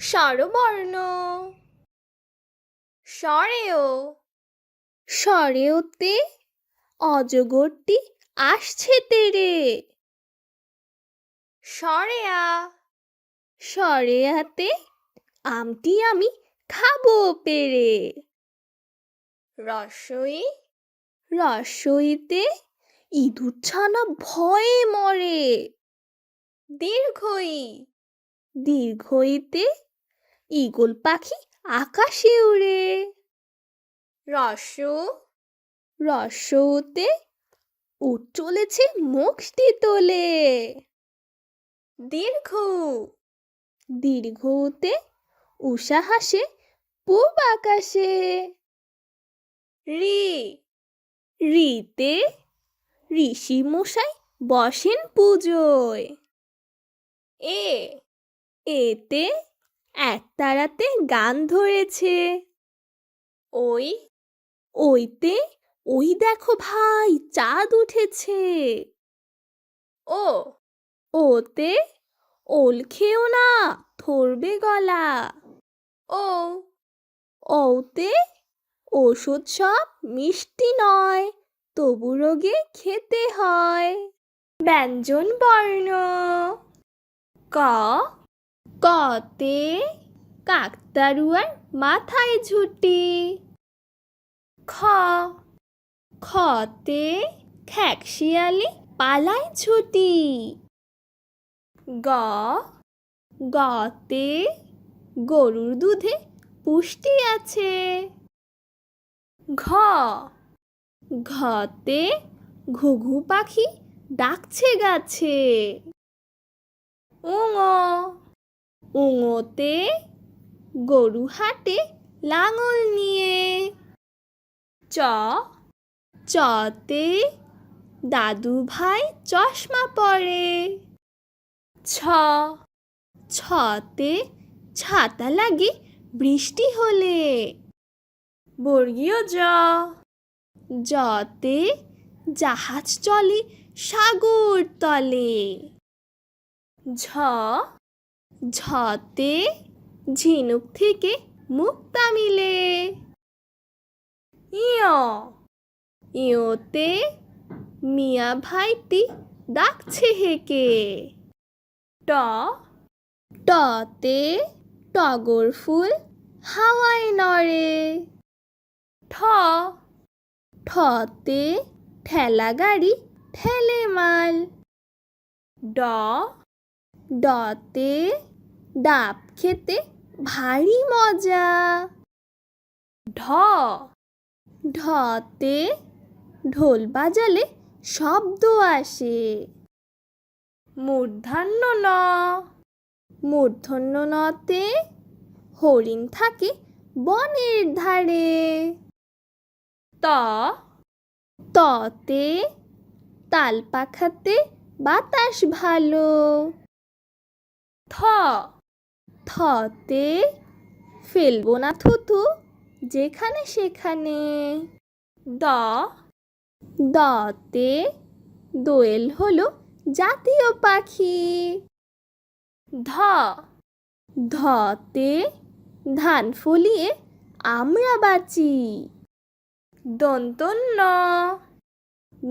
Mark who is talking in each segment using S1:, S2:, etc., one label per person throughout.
S1: স্বরবর্ণ। স্বরেও। স্বরেওতে অজগরটি আসছে তেরে। সরেয়া সরেয়াতে আমটি আমি খাব পেরে। রসই। রসইতে ইঁদুর ভয়ে মরে। দীর্ঘই। দীর্ঘইতে ঈগল পাখি আকাশে উড়ে। রস্য রস্যতে উঠ চলেছে মুখটি তোলে। দীর্ঘ। দীর্ঘতে উষা হাসে পূব আকাশে। রি। রিতে ঋষি মশাই বসেন পুজোয়। এ। এতে এক তারাতে গান ধরেছে। ওই, ওইতে, ওই দেখো ভাই, চাঁদ উঠেছে। ও, ওতে, ওল খেও না, ধরবে গলা। ও, ওতে, ওষুধ সব মিষ্টি নয়, তবু রোগে খেতে হয়। ব্যঞ্জন বর্ণ ক কতে কাকতারুয়ার মাথায় ঝুটি। খ, খতে খ্যাকশিয়ালি পালায় ছুটি। গ, গতে গরুর দুধে পুষ্টি আছে। ঘ, ঘতে ঘুঘু পাখি ডাকছে গাছে। উঙ উঙতে গরু হাটে লাঙল নিয়ে। চ, চতে দাদু ভাই চশমা পরে। ছ, ছতে ছাতা লাগে বৃষ্টি হলে। বর্গীয় জ, জতে জাহাজ চলে সাগর তলে। ঝ ঝতে ঝিনুক থেকে মুক্তা মিলে। ইয়। ইয়োতে মিয়া ভাইটি ডাকছে হেকে। ট। টতে টগর ফুল হাওয়ায় নড়ে। ঠ। ঠতে ঠেলা গাড়ি ঠেলে মাল। ড। ডতে ডাব খেতে ভারী মজা। ঢ। ঢতে ঢোল বাজালে শব্দ আসে। মূর্ধান্য ন। মূর্ধন্য নতে হরিণ থাকে বনের ধারে। ত। ততে তাল পাখাতে বাতাস ভালো। থ। থতে ফেলব না থুতু যেখানে সেখানে। দ। দতে দোয়েল হলো জাতীয় পাখি। ধ। ধতে ধান ফলিয়ে আমরা বাঁচি। দন্তন্য।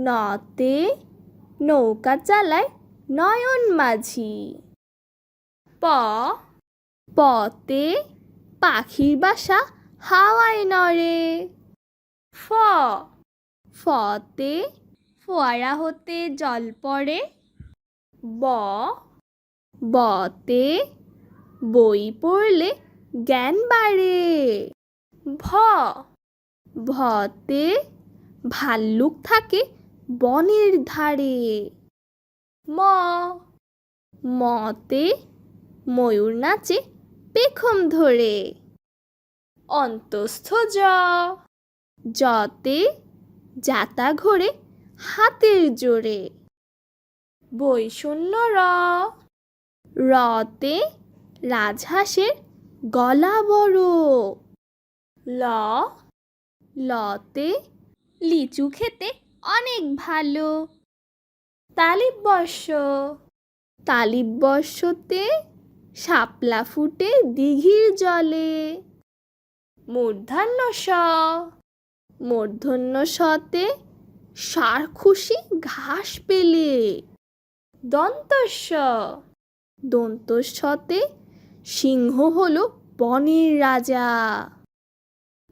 S1: নতে নৌকা চালায় নয়ন মাঝি। প পতে পাখির বাসা হাওয়ায় নড়ে। ফ, ফতে ফোয়ারা হতে জল পড়ে। ব, বতে বই পড়লে জ্ঞান বাড়ে। ভ, ভতে ভাল্লুক থাকে বনের ধারে। ম, মতে ময়ূর নাচে পেখম ধরে। অন্তস্থ জ জতে জাতা ঘোরে হাতের জোরে। বৈষণ্য র। রতে রাজহাঁসের গলা বড়। ল। লতে লিচু খেতে অনেক ভালো। তালিববর্ষ। তালিববর্ষতে শাপলা ফুটে দিঘির জলে।
S2: মূর্ধন্য স
S1: মূর্ধন্য সতে সার খুশি ঘাস পেলে।
S2: দন্তস্ব
S1: দন্তস্বতে সিংহ হলো বনের রাজা।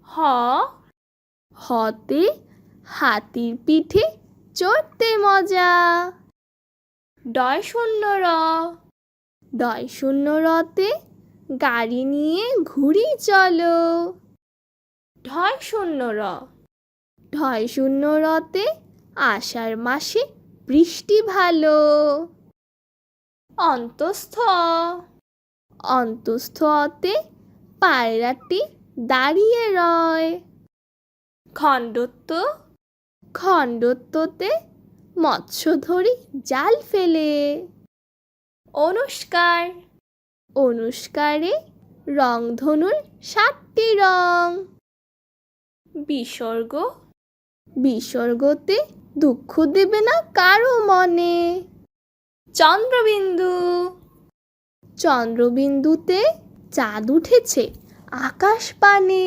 S2: হ।
S1: হতে হাতির পিঠে চড়তে মজা।
S2: ডয় শূন্য র।
S1: দয় শূন্য রতে গাড়ি নিয়ে ঘুরি চলো।
S2: ঢয় শূন্য র।
S1: ঢয় শূন্য রতে আষাঢ় মাসে বৃষ্টি ভালো।
S2: অন্তস্থ।
S1: অন্তস্থতে পায়রাটি দাঁড়িয়ে রয়।
S2: খণ্ডত্ব।
S1: খণ্ডত্বতে মৎস্য ধরি জাল ফেলে।
S2: অনুষ্কার।
S1: অনুষ্কারে রংধনুর সাতটি রং।
S2: বিসর্গ।
S1: বিসর্গতে দুঃখ দেবে না কারও মনে।
S2: চন্দ্রবিন্দু।
S1: চন্দ্রবিন্দুতে চাঁদ উঠেছে আকাশ পানে।